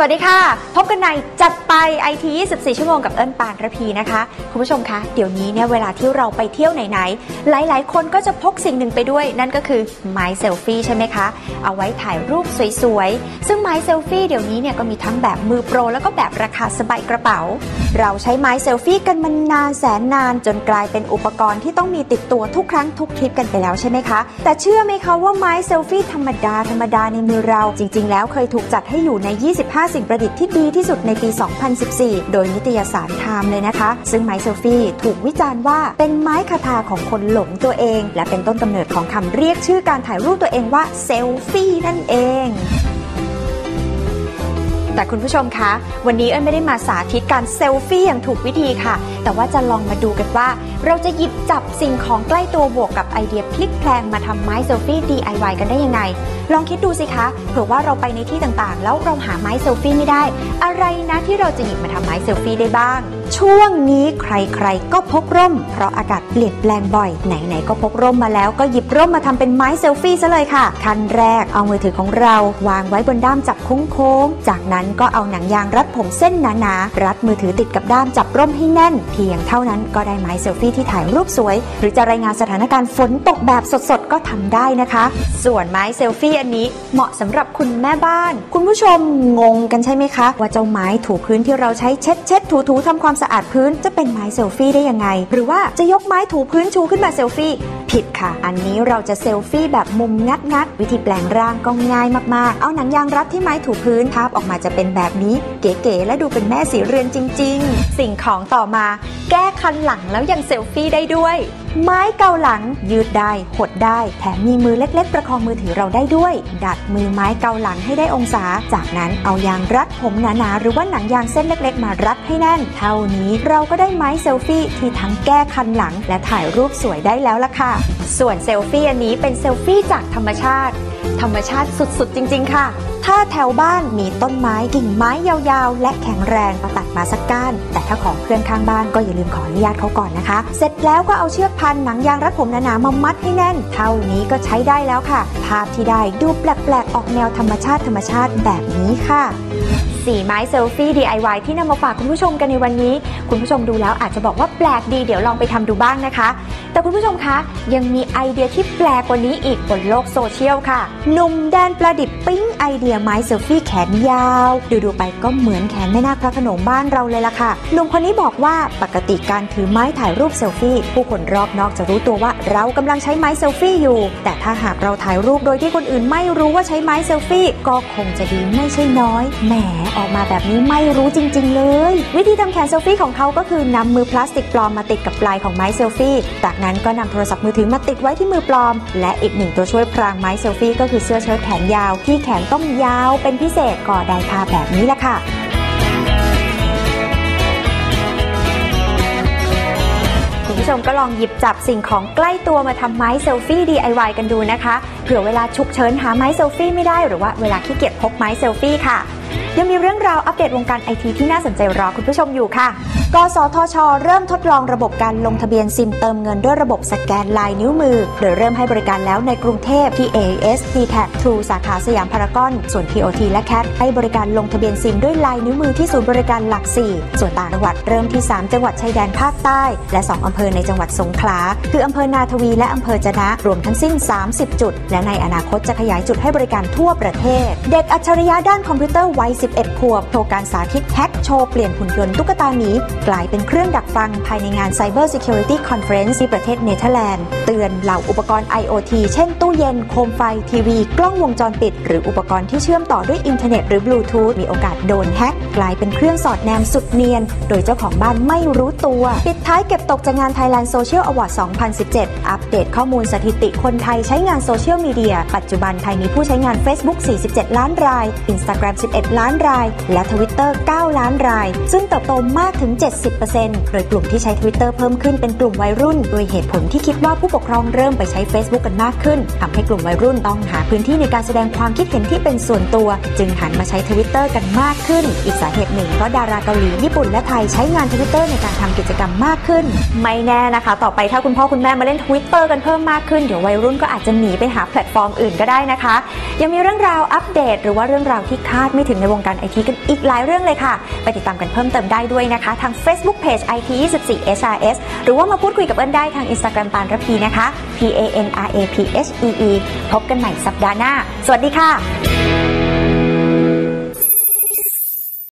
วัสดีค่ะ พบกันในจัดไปไอที24 ชั่วโมงกับเอิญปานระพีนะคะ คุณผู้ชมคะ เดี๋ยวนี้เนี่ยเวลาที่เราไปเที่ยวไหนๆ หลายๆ คนก็จะพกสิ่งหนึ่งไปด้วย นั่นก็คือไม้เซลฟี่ใช่ไหมคะ เอาไว้ถ่ายรูปสวยๆ ซึ่งไม้เซลฟี่เดี๋ยวนี้เนี่ยก็มีทั้งแบบมือโปร แล้วก็แบบราคาสบายกระเป๋า เราใช้ไม้เซลฟี่กันมานานแสนนานจนกลายเป็นอุปกรณ์ที่ต้องมีติดตัวทุกครั้งทุกทริปกันไปแล้วใช่ไหมคะ แต่เชื่อไหมคะว่าไม้เซลฟี่ธรรมดาธรรมดาในมือเราจริง ๆ แล้วเคยถูกจัดให้อยู่ใน 25สิ่งประดิษฐ์ที่ดีที่สุดในปี 2014 โดยนิตยสารไทม์เลยนะคะ ซึ่งไม้เซลฟี่ถูกวิจารณ์ว่าเป็นไม้คาถาของคนหลงตัวเอง และเป็นต้นกำเนิดของคำเรียกชื่อการถ่ายรูปตัวเองว่าเซลฟี่นั่นเองแต่คุณผู้ชมคะ วันนี้เอิญไม่ได้มาสาธิตการเซลฟี่อย่างถูกวิธีค่ะแต่ว่าจะลองมาดูกันว่า เราจะหยิบจับสิ่งของใกล้ตัวบวกกับไอเดียพลิกแพลงมาทำไม้เซลฟี่ DIY กันได้ยังไง ลองคิดดูสิคะเผื่อว่าเราไปในที่ต่างๆ แล้วเราหาไม้เซลฟี่ไม่ได้ อะไรนะที่เราจะหยิบมาทำไม้เซลฟี่ได้บ้าง ช่วงนี้ใครๆก็พกร่ม เพราะอากาศเปลี่ยนแปลงบ่อยไหนๆก็พกร่มมาแล้วก็หยิบร่มมาทำเป็นไม้เซลฟี่ซะเลยค่ะขั้นแรกเอามือถือของเราวางไว้บนด้ามจับโค้งๆจากนั้นก็เอาหนังยางรัดผมเส้นหนาๆรัดมือถือติดกับด้ามจับร่มให้แน่นเพียงเท่านั้นก็ได้ไม้เซลฟี่ที่ถ่ายรูปสวย หรือจะรายงานสถานการณ์ฝนตกแบบสดๆ ก็ทำได้นะคะ ส่วนไม้เซลฟี่อันนี้เหมาะสำหรับคุณแม่บ้าน คุณผู้ชมงงกันใช่ไหมคะ ว่าเจ้าไม้ถูพื้นที่เราใช้เช็ดเช็ดถูถูทำความสะอาดพื้นจะเป็นไม้เซลฟี่ได้ยังไง หรือว่าจะยกไม้ถูพื้นชูขึ้นมาเซลฟี่ ผิดค่ะ อันนี้เราจะเซลฟี่แบบมุมงัดงัดวิธีแปลงร่างก็ง่ายมากๆ เอาหนังยางรัดที่ไม้ถูพื้นภาพออกมาจะเป็นแบบนี้ เก๋ๆและดูเป็นแม่สีเรือนจริง ๆ สิ่งของต่อมา แก้คันหลังแล้วยังเซลฟี่ได้ด้วยไม้เกาหลังยืดได้ หดได้ แถมมีมือเล็กๆ ประคองมือถือเราได้ด้วย ดัดมือไม้เกาหลังให้ได้องศา จากนั้นเอายางรัดผมหนาๆ หรือว่าหนังยางเส้นเล็กๆ มารัดให้แน่น เท่านี้เราก็ได้ไม้เซลฟี่ที่ทั้งแก้คันหลัง และถ่ายรูปสวยได้แล้วล่ะค่ะ ส่วนเซลฟี่อันนี้เป็นเซลฟี่จากธรรมชาติธรรมชาติสุดๆ จริง ๆ ค่ะ ถ้าแถวบ้านมีต้นไม้กิ่งไม้ยาวๆ และแข็งแรงมาตัดมาสักก้าน แต่ถ้าของเพื่อนข้างบ้านก็อย่าลืมขออนุญาตเขาก่อนนะคะ เสร็จแล้วก็เอาเชือกพันหนังยางรัดผมหนาๆมามัดให้แน่น เท่านี้ก็ใช้ได้แล้วค่ะ ภาพที่ได้ดูแปลกๆ ออกแนวธรรมชาติธรรมชาติแบบนี้ค่ะ สีไม้เซลฟี่ DIY ที่นำมาฝากคุณผู้ชมกันในวันนี้ คุณผู้ชมดูแล้วอาจจะบอกว่าแปลกดีเดี๋ยวลองไปทำดูบ้างนะคะ แต่คุณผู้ชมคะ ยังมีไอเดียที่แปลกกว่านี้อีกบนโลกโซเชียลค่ะหนุ่มแดนประดิษฐ์ปิ้งไอเดียไม้เซลฟี่แขนยาว ดูดูๆไปก็เหมือนแขนแม่นาคพระขนงบ้านเราเลยล่ะค่ะหนุ่มคนนี้บอกว่าปกติการถือไม้ถ่ายรูปเซลฟี่ผู้คนรอบนอกจะรู้ตัวว่าเรากำลังใช้ไม้เซลฟี่อยู่ แต่ถ้าหากเราถ่ายรูปโดยที่คนอื่นไม่รู้ว่าใช้ไม้เซลฟี่ก็คงจะดีไม่ใช่น้อยแหมออกมาแบบนี้ไม่รู้จริง ๆ เลย วิธีทำแขนเซลฟี่ของเขาก็คือนำมือพลาสติกปลอมมาติดกับปลายของไม้เซลฟี่ จากนั้นก็นำโทรศัพท์มือถือมาติดไว้ที่มือปลอม และอีกหนึ่งตัวช่วยพรางไม้เซลฟี่ก็คือเสื้อเชิ้ตแขนยาว ที่แขนต้องยาวเป็นพิเศษก็ได้ภาพแบบนี้แหละค่ะคุณผู้ชมก็ลองหยิบจับสิ่งของใกล้ตัวมาทำไม้เซลฟี่ DIY กันดูนะคะ เผื่อเวลาฉุกเฉินหาไม้เซลฟี่ไม่ได้หรือว่าเวลาขี้เกียจพกไม้เซลฟี่ค่ะ ยังมีเรื่องราวอัปเดตวงการไอทีที่น่าสนใจรอคุณผู้ชมอยู่ค่ะ กสทช เริ่มทดลองระบบการลงทะเบียนซิมเติมเงินด้วยระบบสแกนลายนิ้วมือ โดยเริ่มให้บริการแล้วในกรุงเทพที่ AIS d t a c True สาขาสยามพารากอน ส่วน TOT และ CAT ให้บริการลงทะเบียนซิมด้วยลายนิ้วมือที่ศูนย์บริการหลัก 4 ส่วนต่างจังหวัดเริ่มที่ 3 จังหวัดชายแดนภาคใต้ และ 2 อำเภอในจังหวัดสงขลา คืออำเภอนาทวีและอำเภอจะนะรวมทั้งสิ้น 30 จุด และในอนาคตจะขยายจุดให้บริการทั่วประเทศ เด็กอัจฉริยะด้านคอมพิวเตอร์วัย 11 ขวบโชว์การสาธิตแฮกโชว์เปลี่ยนหุ่นยนต์ตุ๊กตาหมีกลายเป็นเครื่องดักฟังภายในงาน Cyber Security Conference ที่ประเทศเนเธอร์แลนด์ เตือนเหล่าอุปกรณ์ IoT เช่นตู้เย็น โคมไฟ ทีวี กล้องวงจรปิด หรืออุปกรณ์ที่เชื่อมต่อด้วยอินเทอร์เน็ตหรือบลูทูธมีโอกาสโดนแฮ็กกลายเป็นเครื่องสอดแนมสุดเนียน โดยเจ้าของบ้านไม่รู้ตัว ปิดท้ายเก็บตกจากงาน Thailand Social Award 2017 อัปเดตข้อมูลสถิติคนไทยใช้งานโซเชียลมีเดียปัจจุบันไทยมีผู้ใช้งาน Facebook 47 ล้านราย Instagram 11 ล้านราย และ Twitter 9 ล้านราย ซึ่งเติบโตมากถึง70%โดยกลุ่มที่ใช้ Twitter เพิ่มขึ้นเป็นกลุ่มวัยรุ่น โดยเหตุผลที่คิดว่าผู้ปกครองเริ่มไปใช้ Facebook กันมากขึ้นทำให้กลุ่มวัยรุ่นต้องหาพื้นที่ในการแสดงความคิดเห็นที่เป็นส่วนตัว จึงหันมาใช้ Twitter กันมากขึ้น อีกสาเหตุหนึ่งเพราะดาราเกาหลีญี่ปุ่นและไทยใช้งาน Twitter ในการทำกิจกรรมมากขึ้น ไม่แน่นะคะ ต่อไปถ้าคุณพ่อคุณแม่มาเล่น Twitter กันเพิ่มมากขึ้นเดี๋ยววัยรุ่นก็อาจจะหนีไปหาแพลตฟอร์มอื่นก็ได้นะคะ ยังมีเรื่องราวอัปเดต หรือว่าเรื่องราวที่คาดไม่ถึงในวงการไอทีกันอีกหลายเรื่องเลยค่ะ ไปติดตามกันเพิ่มเติมได้ด้วยนะคะทาง Facebook Page IT 24 SRS หรือว่ามาพูดคุยกับเอิญได้ทาง Instagram ปานระพีนะคะ P A N R A P H E E พบกันใหม่สัปดาห์หน้า สวัสดีค่ะ